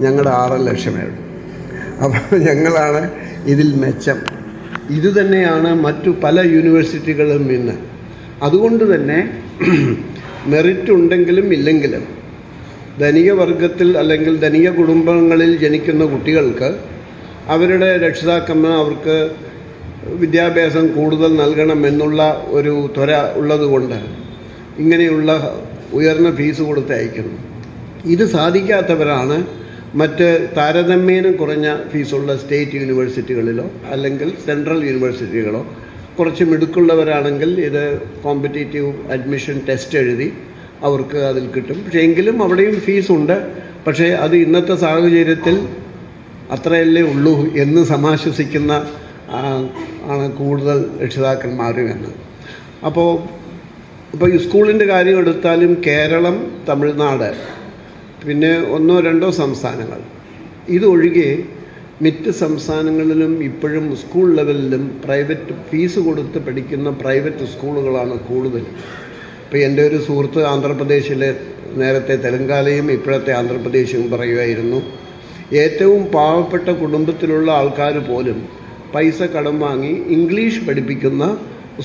ഞങ്ങളുടെ ആറ് ലക്ഷമേ ഉള്ളൂ അപ്പോൾ ഞങ്ങളാണ് ഇതിൽ മെച്ചം. ഇതുതന്നെയാണ് മറ്റു പല യൂണിവേഴ്സിറ്റികളും ഇന്ന് അതുകൊണ്ട് തന്നെ മെറിറ്റ് ഉണ്ടെങ്കിലും ഇല്ലെങ്കിലും ധനിക വർഗത്തിൽ അല്ലെങ്കിൽ ധനിക കുടുംബങ്ങളിൽ ജനിക്കുന്ന കുട്ടികൾക്ക് അവരുടെ രക്ഷിതാക്കന്മാർ അവർക്ക് വിദ്യാഭ്യാസം കൂടുതൽ നൽകണമെന്നുള്ള ഒരു ത്വര ഉള്ളതുകൊണ്ട് ഇങ്ങനെയുള്ള ഉയർന്ന ഫീസ് കൊടുത്ത് അയക്കുന്നു ഇത് സാധിക്കാത്തവരാണ് മറ്റ് താരതമ്യേന കുറഞ്ഞ ഫീസുള്ള സ്റ്റേറ്റ് യൂണിവേഴ്സിറ്റികളിലോ അല്ലെങ്കിൽ സെൻട്രൽ യൂണിവേഴ്സിറ്റികളോ കുറച്ച് മിടുക്കുള്ളവരാണെങ്കിൽ ഇത് കോമ്പറ്റേറ്റീവ് അഡ്മിഷൻ ടെസ്റ്റ് എഴുതി അവർക്ക് അതിൽ കിട്ടും. പക്ഷേ എങ്കിലും അവിടെയും ഫീസുണ്ട്. പക്ഷേ അത് ഇന്നത്തെ സാഹചര്യത്തിൽ അത്രയല്ലേ ഉള്ളൂ എന്ന് സമാശ്വസിക്കുന്ന ആണ് കൂടുതൽ രക്ഷിതാക്കന്മാരും എന്ന് അപ്പോൾ ഇപ്പോൾ സ്കൂളിന്റെ കാര്യം എടുത്താലും കേരളം തമിഴ്നാട് പിന്നെ ഒന്നോ രണ്ടോ സംസ്ഥാനങ്ങൾ. ഇതൊഴികെ മറ്റ് സംസ്ഥാനങ്ങളിലും ഇപ്പോഴും സ്കൂൾ ലെവലിലും പ്രൈവറ്റ് ഫീസ് കൊടുത്ത് പഠിക്കുന്ന പ്രൈവറ്റ് സ്കൂളുകളാണ് കൂടുതൽ ഇപ്പോൾ എന്റെ ഒരു സുഹൃത്ത് ആന്ധ്രാപ്രദേശിലെ നേരത്തെ തെലങ്കാനയും ഇപ്പോഴത്തെ ആന്ധ്രാപ്രദേശും പറയുമായിരുന്നു ഏറ്റവും പാവപ്പെട്ട കുടുംബത്തിലുള്ള ആൾക്കാർ പോലും പൈസ കടം വാങ്ങി ഇംഗ്ലീഷ് പഠിപ്പിക്കുന്ന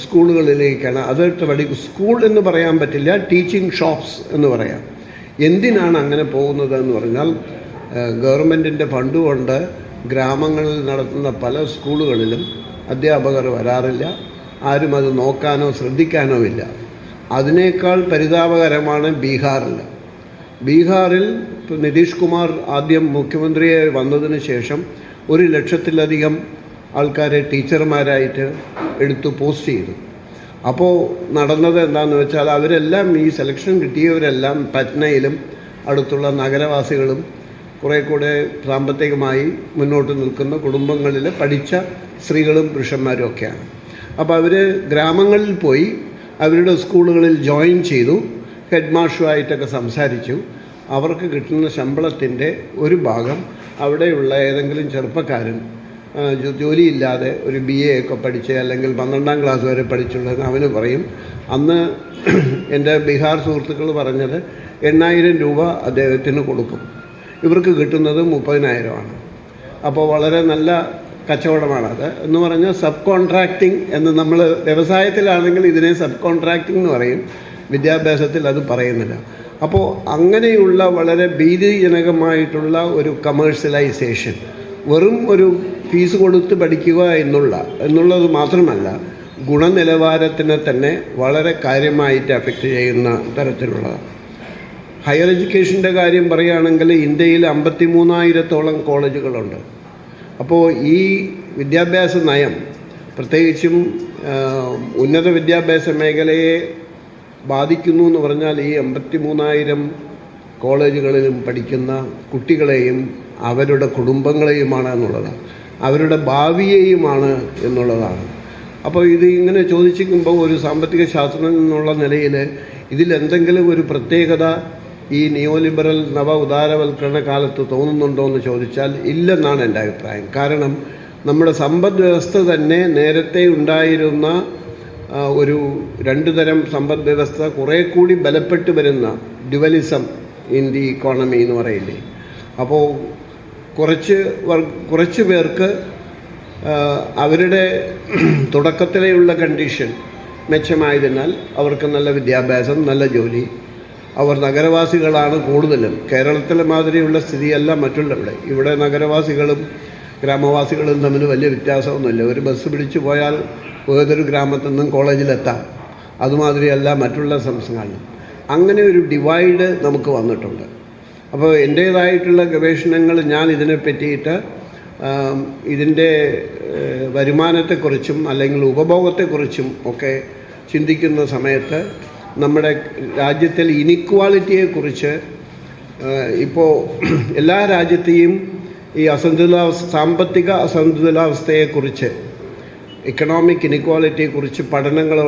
സ്കൂളുകളിലേക്കാണ് അതൊട്ട് പഠി സ്കൂൾ എന്ന് പറയാൻ പറ്റില്ല ടീച്ചിങ് ഷോപ്സ് എന്ന് പറയാം. എന്തിനാണ് അങ്ങനെ പോകുന്നത് എന്ന് പറഞ്ഞാൽ ഗവൺമെന്റിന്റെ ഫണ്ട് കൊണ്ട് ഗ്രാമങ്ങളിൽ നടത്തുന്ന പല സ്കൂളുകളിലും അധ്യാപകർ വരാറില്ല. ആരും അത് നോക്കാനോ ശ്രദ്ധിക്കാനോ ഇല്ല. അതിനേക്കാൾ പരിതാപകരമാണ് ബീഹാറിൽ. ബീഹാറിൽ നിതീഷ് കുമാർ ആദ്യം മുഖ്യമന്ത്രിയായി വന്നതിന് ശേഷം ഒരു ലക്ഷത്തിലധികം ആൾക്കാരെ ടീച്ചർമാരായിട്ട് എടുത്തു പോസ്റ്റ് ചെയ്തു. അപ്പോൾ നടന്നത് എന്താണെന്ന് വെച്ചാൽ അവരെല്ലാം ഈ സെലക്ഷൻ കിട്ടിയവരെല്ലാം പറ്റ്നയിലും അടുത്തുള്ള നഗരവാസികളും കുറേ കൂടെ സാമ്പത്തികമായി മുന്നോട്ട് നിൽക്കുന്ന കുടുംബങ്ങളിൽ പഠിച്ച സ്ത്രീകളും പുരുഷന്മാരും ഒക്കെയാണ്. അപ്പോൾ അവർ ഗ്രാമങ്ങളിൽ പോയി അവരുടെ സ്കൂളുകളിൽ ജോയിൻ ചെയ്തു ഹെഡ് മാഷുമായിട്ടൊക്കെ സംസാരിച്ചു. അവർക്ക് കിട്ടുന്ന ശമ്പളത്തിന്റെ ഒരു ഭാഗം അവിടെയുള്ള ഏതെങ്കിലും ചെറുപ്പക്കാരൻ ജോലിയില്ലാതെ ഒരു ബി എ ഒക്കെ പഠിച്ച് അല്ലെങ്കിൽ പന്ത്രണ്ടാം ക്ലാസ് വരെ പഠിച്ചുള്ളത് അവന് പറയും. അന്ന് എന്റെ ബീഹാർ സുഹൃത്തുക്കൾ പറഞ്ഞത് എണ്ണായിരം രൂപ അദ്ദേഹത്തിന് കൊടുക്കും. ഇവർക്ക് കിട്ടുന്നത് മുപ്പതിനായിരമാണ്. അപ്പോൾ വളരെ നല്ല കച്ചവടമാണത്. എന്ന് പറഞ്ഞാൽ സബ് കോൺട്രാക്റ്റിംഗ് എന്ന് നമ്മൾ വ്യവസായത്തിലാണെങ്കിൽ ഇതിനെ സബ് കോൺട്രാക്റ്റിംഗ് എന്ന് പറയും. വിദ്യാഭ്യാസത്തിൽ അത് പറയുന്നില്ല. അപ്പോൾ അങ്ങനെയുള്ള വളരെ ഭീതിജനകമായിട്ടുള്ള ഒരു കമേഴ്സ്യലൈസേഷൻ വെറും ഒരു ഫീസ് കൊടുത്ത് പഠിക്കുക എന്നുള്ള എന്നുള്ളത് മാത്രമല്ല ഗുണനിലവാരത്തിനെ തന്നെ വളരെ കാര്യമായിട്ട് അഫക്റ്റ് ചെയ്യുന്ന തരത്തിലുള്ളതാണ്. ഹയർ എഡ്യൂക്കേഷന്റെ കാര്യം പറയുകയാണെങ്കിൽ ഇന്ത്യയിൽ അമ്പത്തി മൂന്നായിരത്തോളം കോളേജുകളുണ്ട്. അപ്പോൾ ഈ വിദ്യാഭ്യാസ നയം പ്രത്യേകിച്ചും ഉന്നത വിദ്യാഭ്യാസ മേഖലയെ ബാധിക്കുന്നു എന്ന് പറഞ്ഞാൽ ഈ അമ്പത്തി മൂന്നായിരം കോളേജുകളിലും പഠിക്കുന്ന കുട്ടികളെയും അവരുടെ കുടുംബങ്ങളെയുമാണ് എന്നുള്ളതാണ്. അവരുടെ ഭാവിയെയുമാണ് എന്നുള്ളതാണ്. അപ്പോൾ ഇത് ഇങ്ങനെ ചോദിച്ചിരിക്കുമ്പോൾ ഒരു സാമ്പത്തിക ശാസ്ത്രം എന്നുള്ള നിലയിൽ ഇതിലെന്തെങ്കിലും ഒരു പ്രത്യേകത ഈ നിയോലിബറൽ നവ ഉദാരവൽക്കരണ കാലത്ത് തോന്നുന്നുണ്ടോ എന്ന് ചോദിച്ചാൽ ഇല്ലെന്നാണ് എന്റെ അഭിപ്രായം. കാരണം നമ്മുടെ സമ്പദ് വ്യവസ്ഥ തന്നെ നേരത്തെ ഉണ്ടായിരുന്ന ഒരു രണ്ടു തരം സമ്പദ് വ്യവസ്ഥ കുറേ കൂടി ബലപ്പെട്ട് വരുന്ന ഡ്യുവലിസം ഇൻ ദി ഇക്കോണമി എന്ന് പറയില്ലേ. അപ്പോൾ കുറച്ച് കുറച്ച് പേർക്ക് അവരുടെ തുടക്കത്തിലെയുള്ള കണ്ടീഷൻ മെച്ചമായതിനാൽ അവർക്ക് നല്ല വിദ്യാഭ്യാസം നല്ല ജോലി. അവർ നഗരവാസികളാണ് കൂടുതലും. കേരളത്തിലെ മാതിരിയുള്ള സ്ഥിതിയല്ല മറ്റുള്ളവിടെ. ഇവിടെ നഗരവാസികളും ഗ്രാമവാസികളും തമ്മിൽ വലിയ വ്യത്യാസമൊന്നുമില്ല. ഒരു ബസ് പിടിച്ചു പോയാൽ ഏതൊരു ഗ്രാമത്തിൽ നിന്നും കോളേജിലെത്താം. അതുമാതിരിയല്ല മറ്റുള്ള സംസ്ഥാനങ്ങളിലും അങ്ങനെ ഒരു ഡിവൈഡ് നമുക്ക് വന്നിട്ടുണ്ട്. അപ്പോൾ എന്റേതായിട്ടുള്ള ഗവേഷണങ്ങൾ ഞാൻ ഇതിനെ പറ്റിയിട്ട് ഇതിന്റെ വരുമാനത്തെക്കുറിച്ചും അല്ലെങ്കിൽ ഉപഭോഗത്തെക്കുറിച്ചും ഒക്കെ ചിന്തിക്കുന്ന സമയത്ത് നമ്മുടെ രാജ്യത്തിൽ ഇനിക്വാളിറ്റിയെക്കുറിച്ച് ഇപ്പോൾ എല്ലാ രാജ്യത്തെയും ഈ അസന്തുലിതാവസ്ഥ സാമ്പത്തിക അസന്തുലിതാവസ്ഥയെക്കുറിച്ച് ഇക്കണോമിക് ഇനിക്വാളിറ്റിയെക്കുറിച്ച് പഠനങ്ങൾ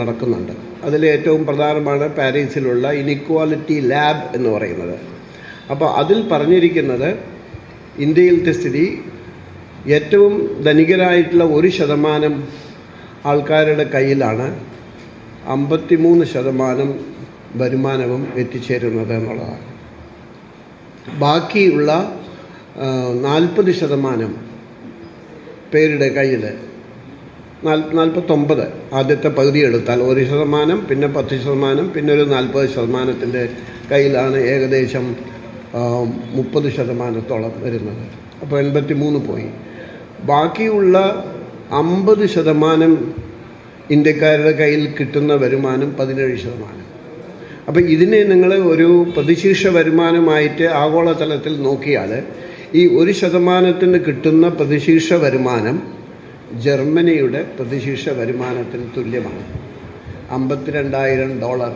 നടക്കുന്നുണ്ട്. അതിൽ ഏറ്റവും പ്രധാനമാണ് പാരീസിലുള്ള ഇനിക്വാളിറ്റി ലാബ് എന്ന് പറയുന്നത്. അപ്പോൾ അതിൽ പറഞ്ഞിരിക്കുന്നത് ഇന്ത്യയിലത്തെ സ്ഥിതി ഏറ്റവും ധനികരായിട്ടുള്ള ഒരു ശതമാനം ആൾക്കാരുടെ കയ്യിലാണ് അമ്പത്തിമൂന്ന് ശതമാനം വരുമാനവും എത്തിച്ചേരുന്നത് എന്നുള്ളതാണ്. ബാക്കിയുള്ള നാൽപ്പത് ശതമാനം പേരുടെ കയ്യിൽ നാൽപ്പത്തൊമ്പത് ആദ്യത്തെ പകുതി എടുത്താൽ ഒരു ശതമാനം പിന്നെ പത്ത് ശതമാനം പിന്നെ ഒരു നാൽപ്പത് ശതമാനത്തിന്റെ കയ്യിലാണ് ഏകദേശം മുപ്പത് ശതമാനത്തോളം വരുന്നത്. അപ്പോൾ എൺപത്തി മൂന്ന് പോയി. ബാക്കിയുള്ള അമ്പത് ശതമാനം ഇന്ത്യക്കാരുടെ കയ്യിൽ കിട്ടുന്ന വരുമാനം പതിനേഴ് ശതമാനം. അപ്പോൾ ഇതിനെ നിങ്ങൾ ഒരു പ്രതിശീർഷ വരുമാനമായിട്ട് ആഗോളതലത്തിൽ നോക്കിയാൽ ഈ ഒരു ശതമാനത്തിന് കിട്ടുന്ന പ്രതിശീർഷ വരുമാനം ജർമ്മനിയുടെ പ്രതിശീർഷ വരുമാനത്തിന് തുല്യമാണ്. അമ്പത്തിരണ്ടായിരം dollar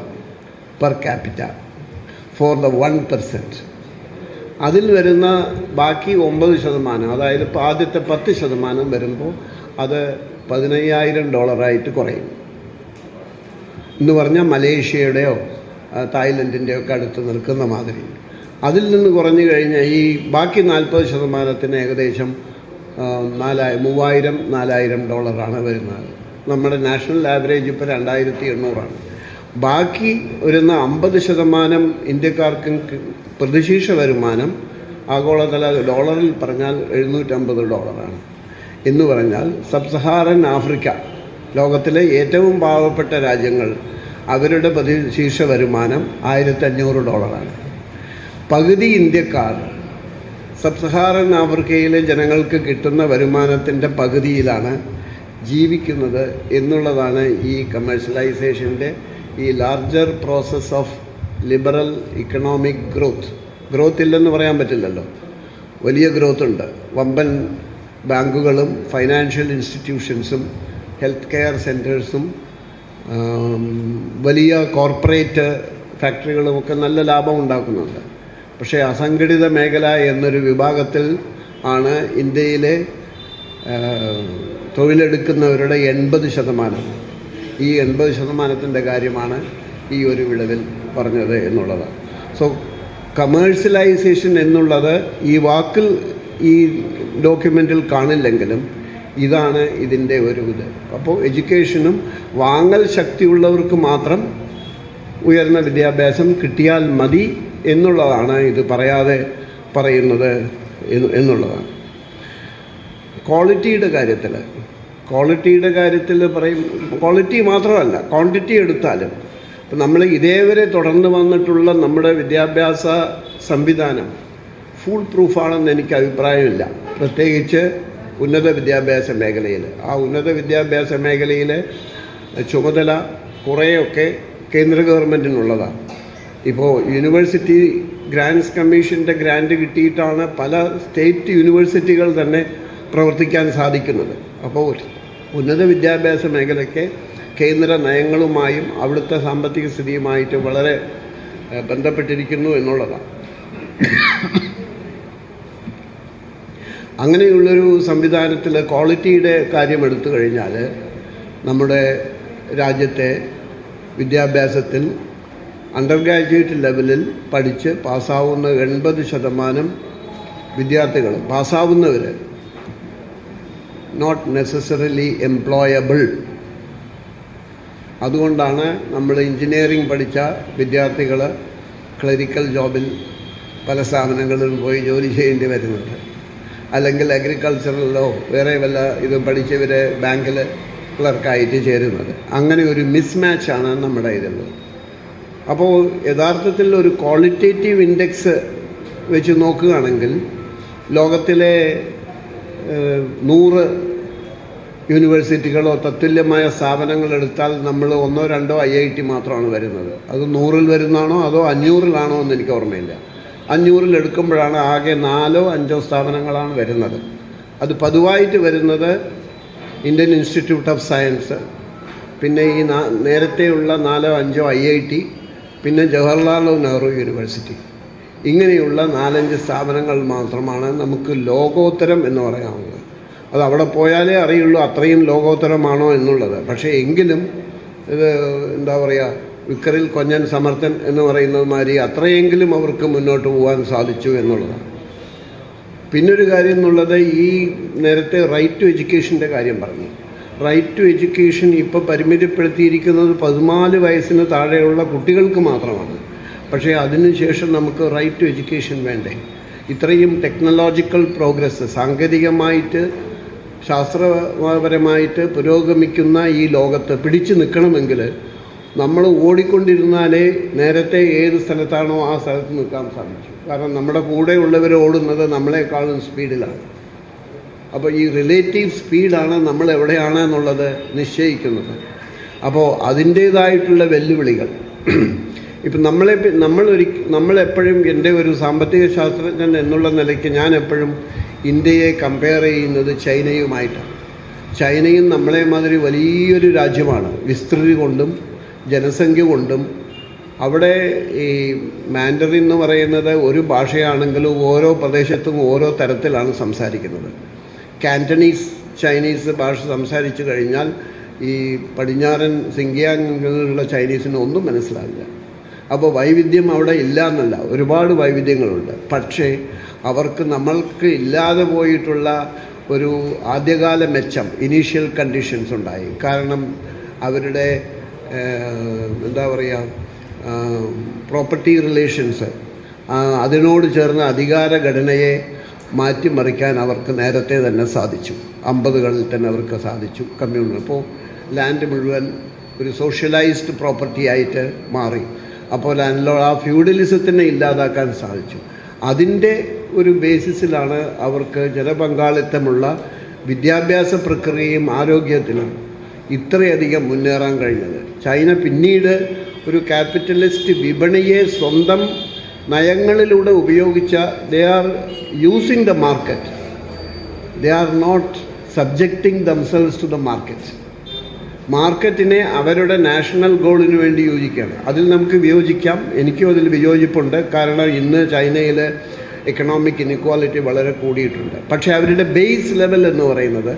per capita for the one percent അതിൽ വരുന്ന ബാക്കി ഒമ്പത് ശതമാനം അതായത് ഇപ്പോൾ ആദ്യത്തെ പത്ത് ശതമാനം വരുമ്പോൾ അത് പതിനയ്യായിരം ഡോളറായിട്ട് കുറയും. എന്ന് പറഞ്ഞാൽ മലേഷ്യയുടെയോ തായ്ലൻഡിന്റെയോ ഒക്കെ അടുത്ത് നിൽക്കുന്ന മാതിരി. അതിൽ നിന്ന് കുറഞ്ഞു കഴിഞ്ഞാൽ ഈ ബാക്കി നാൽപ്പത് ശതമാനത്തിന് ഏകദേശം നാലായി മൂവായിരം നാലായിരം ഡോളറാണ് വരുന്നത്. നമ്മുടെ നാഷണൽ ആവറേജ് ഇപ്പോൾ രണ്ടായിരത്തി എണ്ണൂറാണ്. ബാക്കി വരുന്ന അമ്പത് ശതമാനം ഇന്ത്യക്കാർക്കും പ്രതിശീർഷ വരുമാനം ആഗോളതല ഡോളറിൽ പറഞ്ഞാൽ എഴുന്നൂറ്റമ്പത് ഡോളറാണ്. എന്ന് പറഞ്ഞാൽ സബ് സഹാറൻ ആഫ്രിക്ക ലോകത്തിലെ ഏറ്റവും പാവപ്പെട്ട രാജ്യങ്ങൾ അവരുടെ പ്രതിശീർഷ വരുമാനം ആയിരത്തഞ്ഞൂറ് ഡോളറാണ്. പകുതി ഇന്ത്യക്കാർ സബ് സഹാറൻ ആഫ്രിക്കയിലെ ജനങ്ങൾക്ക് കിട്ടുന്ന വരുമാനത്തിന്റെ പകുതിയിലാണ് ജീവിക്കുന്നത് എന്നുള്ളതാണ് ഈ കമേഴ്ഷ്യലൈസേഷന്റെ ഈ larger process of liberal economic growth growth ഇല്ലെന്ന് പറയാൻ പറ്റില്ലല്ലോ. വലിയ ഗ്രോത്ത് ഉണ്ട്. വമ്പൻ ബാങ്കുകളും ഫൈനാൻഷ്യൽ ഇൻസ്റ്റിറ്റ്യൂഷൻസും ഹെൽത്ത് കെയർ സെന്റേഴ്സും വലിയ കോർപ്പറേറ്റ് ഫാക്ടറികളുമൊക്കെ നല്ല ലാഭം ഉണ്ടാക്കുന്നുണ്ട്. പക്ഷേ അസംഘടിത മേഖല എന്നൊരു വിഭാഗത്തിൽ ആണ് ഇന്ത്യയിലെ തൊഴിലെടുക്കുന്നവരുടെ എൺപത് ശതമാനം. ഈ എൺപത് ശതമാനത്തിന്റെ കാര്യമാണ് ഈ ഒരു വിളവിൽ പറഞ്ഞത് എന്നുള്ളതാണ് സോ കമേഴ്സ്യലൈസേഷൻ എന്നുള്ളത് ഈ വാക്കിൽ ഈ ഡോക്യുമെന്റിൽ കാണില്ലെങ്കിലും ഇതാണ് ഇതിന്റെ ഒരു ഇത്. അപ്പോൾ എഡ്യൂക്കേഷനും വാങ്ങൽ ശക്തിയുള്ളവർക്ക് മാത്രം ഉയർന്ന വിദ്യാഭ്യാസം കിട്ടിയാൽ മതി എന്നുള്ളതാണ് ഇത് പറയാതെ പറയുന്നത് എന്നുള്ളതാണ്. ക്വാളിറ്റിയുടെ കാര്യത്തിൽ ക്വാളിറ്റിയുടെ കാര്യത്തിൽ പറയും ക്വാളിറ്റി മാത്രമല്ല ക്വാണ്ടിറ്റി എടുത്താലും. ഇപ്പം നമ്മൾ ഇതേവരെ തുടർന്ന് വന്നിട്ടുള്ള നമ്മുടെ വിദ്യാഭ്യാസ സംവിധാനം ഫുൾ പ്രൂഫാണെന്ന് എനിക്ക് അഭിപ്രായമില്ല. പ്രത്യേകിച്ച് ഉന്നത വിദ്യാഭ്യാസ മേഖലയിൽ. ആ ഉന്നത വിദ്യാഭ്യാസ മേഖലയിലെ ചുമതല കുറേയൊക്കെ കേന്ദ്ര ഗവൺമെന്റിനുള്ളതാണ് ഇപ്പോൾ യൂണിവേഴ്സിറ്റി ഗ്രാൻഡ്സ് കമ്മീഷന്റെ ഗ്രാൻഡ് കിട്ടിയിട്ടാണ് പല സ്റ്റേറ്റ് യൂണിവേഴ്സിറ്റികൾ തന്നെ പ്രവർത്തിക്കാൻ സാധിക്കുന്നത്. അപ്പോൾ ഉന്നത വിദ്യാഭ്യാസ മേഖലയ്ക്ക് കേന്ദ്ര നയങ്ങളുമായും അവിടുത്തെ സാമ്പത്തിക സ്ഥിതിയുമായിട്ട് വളരെ ബന്ധപ്പെട്ടിരിക്കുന്നു എന്നുള്ളതാണ്. അങ്ങനെയുള്ളൊരു സംവിധാനത്തിൽ ക്വാളിറ്റിയുടെ കാര്യം എടുത്തു കഴിഞ്ഞാൽ നമ്മുടെ രാജ്യത്തെ വിദ്യാഭ്യാസത്തിൽ അണ്ടർ ഗ്രാജുവേറ്റ് ലെവലിൽ പഠിച്ച് പാസ്സാവുന്ന എൺപത് ശതമാനം വിദ്യാർത്ഥികൾ പാസ്സാവുന്നവർ നോട്ട് നെസസറിലി എംപ്ലോയബിൾ അതുകൊണ്ടാണ് നമ്മൾ എഞ്ചിനീയറിംഗ് പഠിച്ച വിദ്യാർത്ഥികൾ ക്ലറിക്കൽ ജോബിൽ പല സ്ഥാപനങ്ങളിലും പോയി ജോലി ചെയ്യേണ്ടി വരുന്നത്. അല്ലെങ്കിൽ അഗ്രികൾച്ചറിലോ വേറെ വല്ല ഇതും പഠിച്ചവരെ ബാങ്കിൽ ക്ലർക്കായിട്ട് ചേരുന്നത്. അങ്ങനെ ഒരു മിസ്മാച്ചാണ് നമ്മുടെ ഇതുള്ളത് അപ്പോൾ യഥാർത്ഥത്തിൽ ഒരു ക്വാളിറ്റേറ്റീവ് ഇൻഡെക്സ് വെച്ച് നോക്കുകയാണെങ്കിൽ ലോകത്തിലെ നൂറ് യൂണിവേഴ്സിറ്റികളോ തത്തുല്യമായ സ്ഥാപനങ്ങൾ എടുത്താൽ നമ്മൾ ഒന്നോ രണ്ടോ ഐ ഐ ടി മാത്രമാണ് വരുന്നത്. അത് നൂറിൽ വരുന്നതാണോ അതോ അഞ്ഞൂറിലാണോ എന്ന് എനിക്ക് ഓർമ്മയില്ല. അഞ്ഞൂറിൽ എടുക്കുമ്പോഴാണ് ആകെ നാലോ അഞ്ചോ സ്ഥാപനങ്ങളാണ് വരുന്നത്. അത് പതിവായിട്ട് വരുന്നത് ഇന്ത്യൻ ഇൻസ്റ്റിറ്റ്യൂട്ട് ഓഫ് സയൻസ് പിന്നെ ഈ നേരത്തെയുള്ള നാലോ അഞ്ചോ ഐ ഐ ടി പിന്നെ ജവഹർലാൽ നെഹ്റു യൂണിവേഴ്സിറ്റി. ഇങ്ങനെയുള്ള നാലഞ്ച് സ്ഥാപനങ്ങൾ മാത്രമാണ് നമുക്ക് ലോകോത്തരം എന്ന് പറയാവുന്നത്. അത് അവിടെ പോയാലേ അറിയുള്ളൂ അത്രയും ലോകോത്തരമാണോ എന്നുള്ളത്. പക്ഷേ എങ്കിലും ഇത് എന്താ പറയുക വിക്കറിൽ കൊഞ്ഞൻ സമർത്ഥൻ എന്ന് പറയുന്നത് മാതിരി അത്രയെങ്കിലും അവർക്ക് മുന്നോട്ട് പോകാൻ സാധിച്ചു എന്നുള്ളതാണ്. പിന്നൊരു കാര്യം എന്നുള്ളത് ഈ നേരത്തെ റൈറ്റ് ടു എഡ്യൂക്കേഷന്റെ കാര്യം പറഞ്ഞു. റൈറ്റ് ടു എഡ്യൂക്കേഷൻ ഇപ്പോൾ പരിമിതപ്പെടുത്തിയിരിക്കുന്നത് പതിനാല് വയസ്സിന് താഴെയുള്ള കുട്ടികൾക്ക് മാത്രമാണ്. പക്ഷേ അതിനുശേഷം നമുക്ക് റൈറ്റ് ടു എഡ്യൂക്കേഷൻ വേണ്ടേ? ഇത്രയും ടെക്നോളജിക്കൽ പ്രോഗ്രസ് സാങ്കേതികമായിട്ട് ശാസ്ത്രപരമായിട്ട് പുരോഗമിക്കുന്ന ഈ ലോകത്ത് പിടിച്ചു നിൽക്കണമെങ്കിൽ നമ്മൾ ഓടിക്കൊണ്ടിരുന്നാലേ നേരത്തെ ഏത് സ്ഥലത്താണോ ആ സ്ഥലത്ത് നിൽക്കാൻ സാധിച്ചു കാരണം നമ്മുടെ കൂടെ ഉള്ളവർ ഓടുന്നത് നമ്മളെക്കാളും സ്പീഡിലാണ് അപ്പോൾ ഈ റിലേറ്റീവ് സ്പീഡാണ് നമ്മൾ എവിടെയാണ് എന്നുള്ളത് നിശ്ചയിക്കുന്നത്. അപ്പോൾ അതിന്റേതായിട്ടുള്ള വെല്ലുവിളികൾ. ഇപ്പം നമ്മളെ നമ്മൾ ഒരു നമ്മളെപ്പോഴും എന്റെ ഒരു സാമ്പത്തിക ശാസ്ത്രജ്ഞൻ എന്നുള്ള നിലയ്ക്ക് ഞാൻ എപ്പോഴും ഇന്ത്യയെ കമ്പയർ ചെയ്യുന്നത് ചൈനയുമായിട്ടാണ്. ചൈനയും നമ്മളെ മാതിരി വലിയൊരു രാജ്യമാണ്. വിസ്തൃതി കൊണ്ടും ജനസംഖ്യ കൊണ്ടും. അവിടെ ഈ മാൻഡറിൻ എന്ന് പറയുന്നത് ഒരു ഭാഷയാണെങ്കിലും ഓരോ പ്രദേശത്തും ഓരോ തരത്തിലാണ് സംസാരിക്കുന്നത്. കാന്റണീസ് ചൈനീസ് ഭാഷ സംസാരിച്ചു കഴിഞ്ഞാൽ ഈ പടിഞ്ഞാറൻ സിങ്കിയാങ്ങിലുള്ള ചൈനീസിന് ഒന്നും മനസ്സിലാവില്ല. അപ്പോൾ വൈവിധ്യം അവിടെ ഇല്ല എന്നല്ല ഒരുപാട് വൈവിധ്യങ്ങളുണ്ട്. പക്ഷേ അവർക്ക് നമ്മൾക്ക് ഇല്ലാതെ പോയിട്ടുള്ള ഒരു ആദ്യകാല മെച്ചം ഇനീഷ്യൽ കണ്ടീഷൻസ് ഉണ്ടായി. കാരണം അവരുടെ എന്താ പറയുക പ്രോപ്പർട്ടി റിലേഷൻസ് അതിനോട് ചേർന്ന അധികാര ഘടനയെ മാറ്റിമറിക്കാൻ അവർക്ക് നേരത്തെ തന്നെ സാധിച്ചു. അമ്പതുകളിൽ തന്നെ അവർക്ക് സാധിച്ചു കമ്മ്യൂണിറ്റി അപ്പോൾ ലാൻഡ് മുഴുവൻ ഒരു സോഷ്യലൈസ്ഡ് പ്രോപ്പർട്ടി ആയിട്ട് മാറി. അപ്പോൾ ലാൻഡിലോ ആ ഫ്യൂഡലിസത്തിനെ ഇല്ലാതാക്കാൻ സാധിച്ചു. അതിന്റെ ഒരു ബേസിസിലാണ് അവർക്ക് ജനപങ്കാളിത്തമുള്ള വിദ്യാഭ്യാസ പ്രക്രിയയും ആരോഗ്യത്തിലും ഇത്രയധികം മുന്നേറാൻ കഴിഞ്ഞത്. ചൈന പിന്നീട് ഒരു ക്യാപിറ്റലിസ്റ്റ് വിപണിയെ സ്വന്തം നയങ്ങളിലൂടെ ഉപയോഗിച്ച they are using the market they are not subjecting themselves to the market മാർക്കറ്റിനെ അവരുടെ നാഷണൽ ഗോളിന് വേണ്ടി യോജിക്കുകയാണ്. അതിൽ നമുക്ക് വിയോജിക്കാം. എനിക്കും അതിൽ വിയോജിപ്പുണ്ട്. കാരണം ഇന്ന് ചൈനയിൽ എക്കണോമിക് ഇനിക്വാലിറ്റി വളരെ കൂടിയിട്ടുണ്ട്. പക്ഷേ അവരുടെ ബേസ് ലെവൽ എന്ന് പറയുന്നത്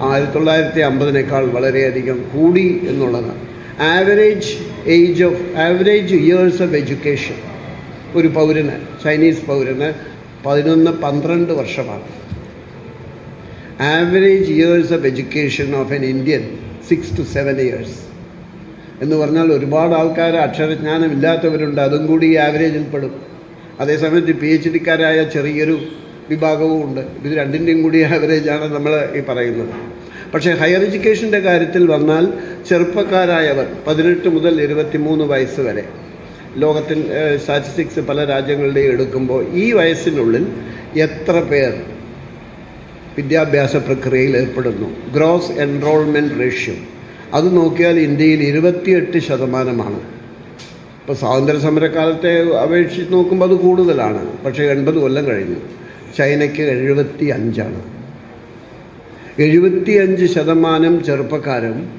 ആയിരത്തി തൊള്ളായിരത്തി അമ്പതിനേക്കാൾ വളരെയധികം കൂടി എന്നുള്ളതാണ്. Average age of average years of education ഒരു പൗരന് ചൈനീസ് പൗരന് പതിനൊന്ന് പന്ത്രണ്ട് വർഷമാണ്. Average years of education of an Indian six to seven years എന്ന് പറഞ്ഞാൽ ഒരുപാട് ആൾക്കാർ അക്ഷരജ്ഞാനം ഇല്ലാത്തവരുണ്ട് അതും കൂടി ഈ ആവറേജിൽ പെടും. അതേസമയത്ത് പി എച്ച് ഡിക്കാരായ ചെറിയൊരു വിഭാഗവും ഉണ്ട്. ഇത് രണ്ടിന്റെയും കൂടി ആവറേജാണ് നമ്മൾ ഈ പറയുന്നത്. പക്ഷേ ഹയർ എഡ്യൂക്കേഷന്റെ കാര്യത്തിൽ വന്നാൽ ചെറുപ്പക്കാരായവർ പതിനെട്ട് മുതൽ ഇരുപത്തിമൂന്ന് വയസ്സ് വരെ ലോകത്തിന്റെ സ്റ്റാറ്റിസ്റ്റിക്സ് പല രാജ്യങ്ങളുടെയും എടുക്കുമ്പോൾ ഈ വയസ്സിനുള്ളിൽ എത്ര പേർ വിദ്യാഭ്യാസ പ്രക്രിയയിൽ ഏർപ്പെടുന്നു. Gross enrolment ratio. അത് നോക്കിയാൽ ഇന്ത്യയിൽ ഇരുപത്തിയെട്ട് ശതമാനമാണ്. ഇപ്പോൾ സ്വാതന്ത്ര്യ സമരക്കാലത്തെ അപേക്ഷിച്ച് നോക്കുമ്പോൾ അത് കൂടുതലാണ്. പക്ഷേ എൺപത് കൊല്ലം കഴിഞ്ഞു. ചൈനയ്ക്ക് എഴുപത്തി അഞ്ചാണ് എഴുപത്തിയഞ്ച് ശതമാനം ചെറുപ്പക്കാരും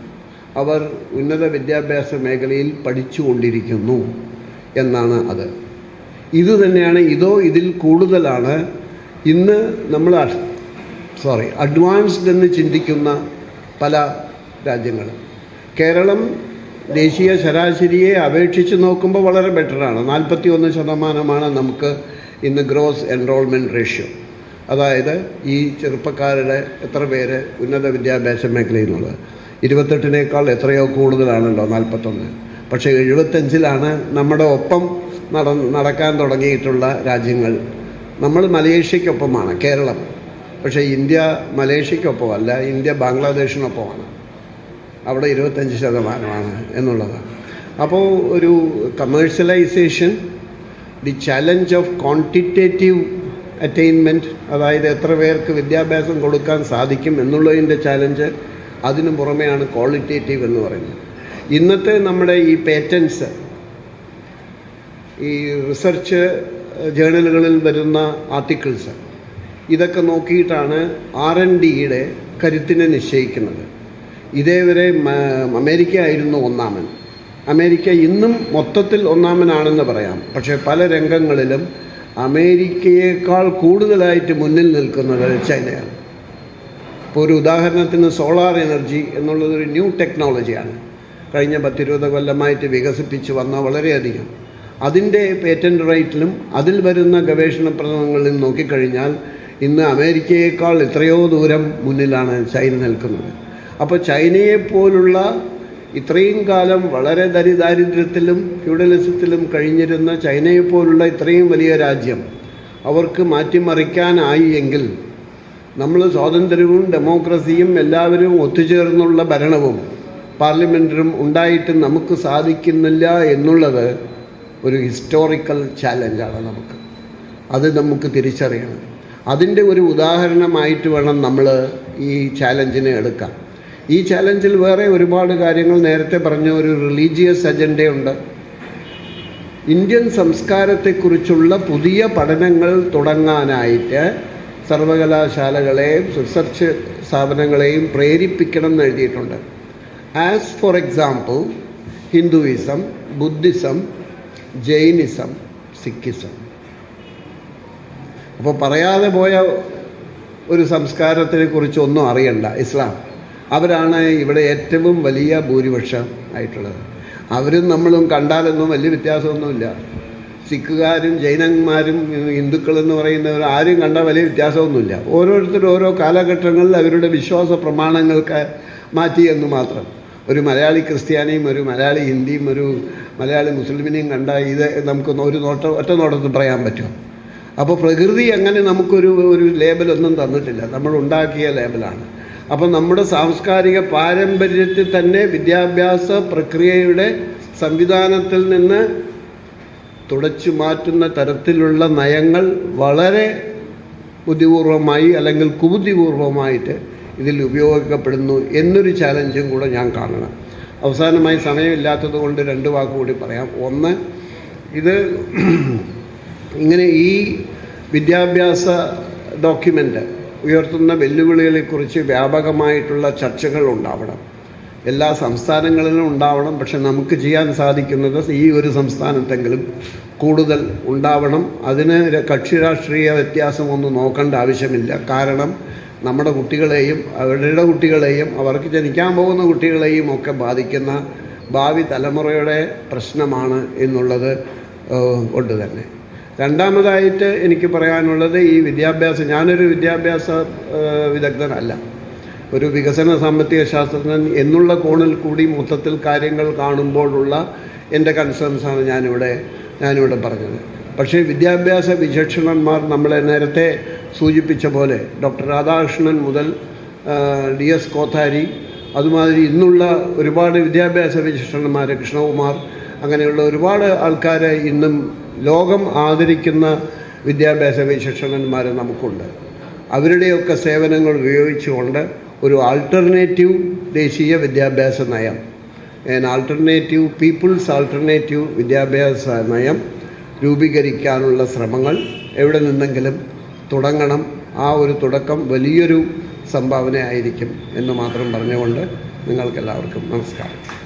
അവർ ഉന്നത വിദ്യാഭ്യാസ മേഖലയിൽ പഠിച്ചുകൊണ്ടിരിക്കുന്നു എന്നാണ് അത്. ഇതുതന്നെയാണ് ഇതോ ഇതിൽ കൂടുതലാണ്. ഇന്ന് നമ്മൾ സോറി അഡ്വാൻസ്ഡ് എന്ന് ചിന്തിക്കുന്ന പല രാജ്യങ്ങളും കേരളം ദേശീയ ശരാശരിയെ അപേക്ഷിച്ച് നോക്കുമ്പോൾ വളരെ ബെറ്ററാണ് നാൽപ്പത്തി ഒന്ന് ശതമാനമാണ് നമുക്ക് ഇന്ന് ഗ്രോസ് എൻറോൾമെന്റ് റേഷ്യോ അതായത് ഈ ചെറുപ്പക്കാരുടെ എത്ര പേര് ഉന്നത വിദ്യാഭ്യാസ മേഖലയിൽ നിന്നുള്ളത് ഇരുപത്തെട്ടിനേക്കാൾ എത്രയോ കൂടുതലാണല്ലോ നാൽപ്പത്തൊന്ന് പക്ഷേ എഴുപത്തഞ്ചിലാണ് നമ്മുടെ ഒപ്പം നട നടക്കാൻ തുടങ്ങിയിട്ടുള്ള രാജ്യങ്ങൾ. നമ്മൾ മലേഷ്യക്കൊപ്പമാണ് കേരളം. പക്ഷേ ഇന്ത്യ മലേഷ്യക്കൊപ്പമല്ല ഇന്ത്യ ബംഗ്ലാദേശിനൊപ്പമാണ്. അവിടെ ഇരുപത്തഞ്ച് ശതമാനമാണ് എന്നുള്ളതാണ് അപ്പോൾ ഒരു commercialisation the challenge of quantitative attainment അതായത് എത്ര പേർക്ക് വിദ്യാഭ്യാസം കൊടുക്കാൻ സാധിക്കും എന്നുള്ളതിന്റെ ചലഞ്ച് അതിനു പുറമെയാണ് ക്വാളിറ്റേറ്റീവ് എന്ന് പറയുന്നത്. ഇന്നത്തെ നമ്മുടെ ഈ പേറ്റൻസ് ഈ റിസർച്ച് ജേണലുകളിൽ വരുന്ന ആർട്ടിക്കിൾസ് ഇതൊക്കെ നോക്കിയിട്ടാണ് ആർ എൻ ഡിയുടെ കരുത്തിനെ നിശ്ചയിക്കുന്നത്. ഇതേവരെ അമേരിക്ക ആയിരുന്നു ഒന്നാമൻ. അമേരിക്ക ഇന്നും മൊത്തത്തിൽ ഒന്നാമനാണെന്ന് പറയാം. പക്ഷേ പല രംഗങ്ങളിലും അമേരിക്കയേക്കാൾ കൂടുതലായിട്ട് മുന്നിൽ നിൽക്കുന്നത് ചൈനയാണ്. ഇപ്പോൾ ഒരു ഉദാഹരണത്തിന് സോളാർ എനർജി എന്നുള്ളതൊരു ന്യൂ ടെക്നോളജിയാണ്. കഴിഞ്ഞ പത്തിരുപത് കൊല്ലമായിട്ട് വികസിപ്പിച്ച് വന്ന വളരെയധികം. അതിന്റെ പേറ്റന്റ് റൈറ്റിലും അതിൽ വരുന്ന ഗവേഷണ പ്രവർത്തനങ്ങളിൽ നോക്കിക്കഴിഞ്ഞാൽ ഇന്ന് അമേരിക്കയേക്കാൾ എത്രയോ ദൂരം മുന്നിലാണ് ചൈന നിൽക്കുന്നത്. അപ്പോൾ ചൈനയെപ്പോലുള്ള ഇത്രയും കാലം വളരെ ദരിദാരിദ്ര്യത്തിലും ഫ്യൂഡലിസത്തിലും കഴിഞ്ഞിരുന്ന ചൈനയെപ്പോലുള്ള ഇത്രയും വലിയ രാജ്യം അവർക്ക് മാറ്റിമറിക്കാനായി എങ്കിൽ നമ്മൾ സ്വാതന്ത്ര്യവും ഡെമോക്രസിയും എല്ലാവരും ഒത്തുചേർന്നുള്ള ഭരണവും പാർലമെന്ററും ഉണ്ടായിട്ട് നമുക്ക് സാധിക്കുന്നില്ല എന്നുള്ളത് ഒരു ഹിസ്റ്റോറിക്കൽ ചാലഞ്ചാണ് നമുക്ക്. അത് നമുക്ക് തിരിച്ചറിയണം. അതിന്റെ ഒരു ഉദാഹരണമായിട്ട് വേണം നമ്മൾ ഈ ചാലഞ്ചിനെ എടുക്കാം. ഈ ചാലഞ്ചിൽ വേറെ ഒരുപാട് കാര്യങ്ങൾ നേരത്തെ പറഞ്ഞ ഒരു റിലീജിയസ് അജണ്ടയുണ്ട് ഇന്ത്യൻ സംസ്കാരത്തെക്കുറിച്ചുള്ള പുതിയ പഠനങ്ങൾ തുടങ്ങാനായിട്ട് സർവകലാശാലകളെയും റിസർച്ച് സ്ഥാപനങ്ങളെയും പ്രേരിപ്പിക്കണം എന്ന് എഴുതിയിട്ടുണ്ട്. As for example Hinduism Buddhism Jainism Sikhism അപ്പോൾ പറയാതെ പോയ ഒരു സംസ്കാരത്തിനെ കുറിച്ച് ഒന്നും അറിയണ്ട ഇസ്ലാം. അവരാണ് ഇവിടെ ഏറ്റവും വലിയ ഭൂരിപക്ഷം ആയിട്ടുള്ളത്. അവരും നമ്മളും കണ്ടാലൊന്നും വലിയ വ്യത്യാസമൊന്നുമില്ല. സിഖുകാരും ജൈനന്മാരും ഹിന്ദുക്കളെന്ന് പറയുന്നവർ ആരും കണ്ടാൽ വലിയ വ്യത്യാസമൊന്നുമില്ല. ഓരോരുത്തരും ഓരോ കാലഘട്ടങ്ങളിൽ അവരുടെ വിശ്വാസ പ്രമാണങ്ങൾക്ക് മാറ്റി എന്ന് മാത്രം. ഒരു മലയാളി ക്രിസ്ത്യാനിയും ഒരു മലയാളി ഹിന്ദിയും ഒരു മലയാളി മുസ്ലിമിനെയും കണ്ടാൽ ഇത് നമുക്കൊന്ന് ഒരു നോട്ടം ഒറ്റ നോട്ടത്തിൽ പറയാൻ പറ്റുമോ? അപ്പോൾ പ്രകൃതി അങ്ങനെ നമുക്കൊരു ഒരു ലേബലൊന്നും തന്നിട്ടില്ല. നമ്മൾ ഉണ്ടാക്കിയ ലേബലാണ് അപ്പോൾ നമ്മുടെ സാംസ്കാരിക പാരമ്പര്യത്തിൽ തന്നെ വിദ്യാഭ്യാസ പ്രക്രിയയുടെ സംവിധാനത്തിൽ നിന്ന് തുടച്ചു മാറ്റുന്ന തരത്തിലുള്ള നയങ്ങൾ വളരെ ബുദ്ധിപൂർവമായി അല്ലെങ്കിൽ കുബുദ്ധിപൂർവമായിട്ട് ഇതിൽ ഉപയോഗിക്കപ്പെടുന്നു എന്നൊരു ചാലഞ്ചും കൂടെ ഞാൻ കാണണം. അവസാനമായി സമയമില്ലാത്തത് കൊണ്ട് രണ്ട് വാക്കുകൂടി പറയാം. ഒന്ന് ഇത് ഇങ്ങനെ ഈ വിദ്യാഭ്യാസ ഡോക്യുമെന്റ് ഉയർത്തുന്ന വെല്ലുവിളികളെക്കുറിച്ച് വ്യാപകമായിട്ടുള്ള ചർച്ചകൾ ഉണ്ടാവണം. എല്ലാ സംസ്ഥാനങ്ങളിലും ഉണ്ടാവണം. പക്ഷെ നമുക്ക് ചെയ്യാൻ സാധിക്കുന്നത് ഈ ഒരു സംസ്ഥാനത്തെങ്കിലും കൂടുതൽ ഉണ്ടാവണം. അതിന് കക്ഷി രാഷ്ട്രീയ വ്യത്യാസമൊന്നും നോക്കേണ്ട ആവശ്യമില്ല. കാരണം നമ്മുടെ കുട്ടികളെയും അവരുടെ കുട്ടികളെയും അവർക്ക് ജനിക്കാൻ പോകുന്ന കുട്ടികളെയും ഒക്കെ ബാധിക്കുന്ന ഭാവി തലമുറയുടെ പ്രശ്നമാണ് എന്നുള്ളത് കൊണ്ട് തന്നെ. രണ്ടാമതായിട്ട് എനിക്ക് പറയാനുള്ളത് ഈ വിദ്യാഭ്യാസം ഞാനൊരു വിദ്യാഭ്യാസ വിദഗ്ധനല്ല. ഒരു വികസന സാമ്പത്തിക ശാസ്ത്രജ്ഞൻ എന്നുള്ള കോണിൽ കൂടി മൊത്തത്തിൽ കാര്യങ്ങൾ കാണുമ്പോഴുള്ള എന്റെ കൺസേൺസാണ് ഞാനിവിടെ ഞാനിവിടെ പറഞ്ഞത്. പക്ഷേ വിദ്യാഭ്യാസ വിചക്ഷണന്മാർ നമ്മളെ നേരത്തെ സൂചിപ്പിച്ച പോലെ ഡോക്ടർ രാധാകൃഷ്ണൻ മുതൽ ഡി എസ് കോത്താരി അതുമാതിരി ഇന്നുള്ള ഒരുപാട് വിദ്യാഭ്യാസ വിചക്ഷണന്മാർ കൃഷ്ണകുമാർ അങ്ങനെയുള്ള ഒരുപാട് ആൾക്കാർ ഇന്നും ലോകം ആദരിക്കുന്ന വിദ്യാഭ്യാസ വിശേഷകന്മാർ നമുക്കുണ്ട്. അവരുടെയൊക്കെ സേവനങ്ങൾ ഉപയോഗിച്ചുകൊണ്ട് ഒരു ആൾട്ടർനേറ്റീവ് ദേശീയ വിദ്യാഭ്യാസ നയം ആൻ ആൾട്ടർനേറ്റീവ് പീപ്പിൾസ് ആൾട്ടർനേറ്റീവ് വിദ്യാഭ്യാസ നയം രൂപീകരിക്കാനുള്ള ശ്രമങ്ങൾ എവിടെ നിന്നെങ്കിലും തുടങ്ങണം. ആ ഒരു തുടക്കം വലിയൊരു സംഭാവനയായിരിക്കും എന്ന് മാത്രം പറഞ്ഞുകൊണ്ട് നിങ്ങൾക്കെല്ലാവർക്കും നമസ്കാരം.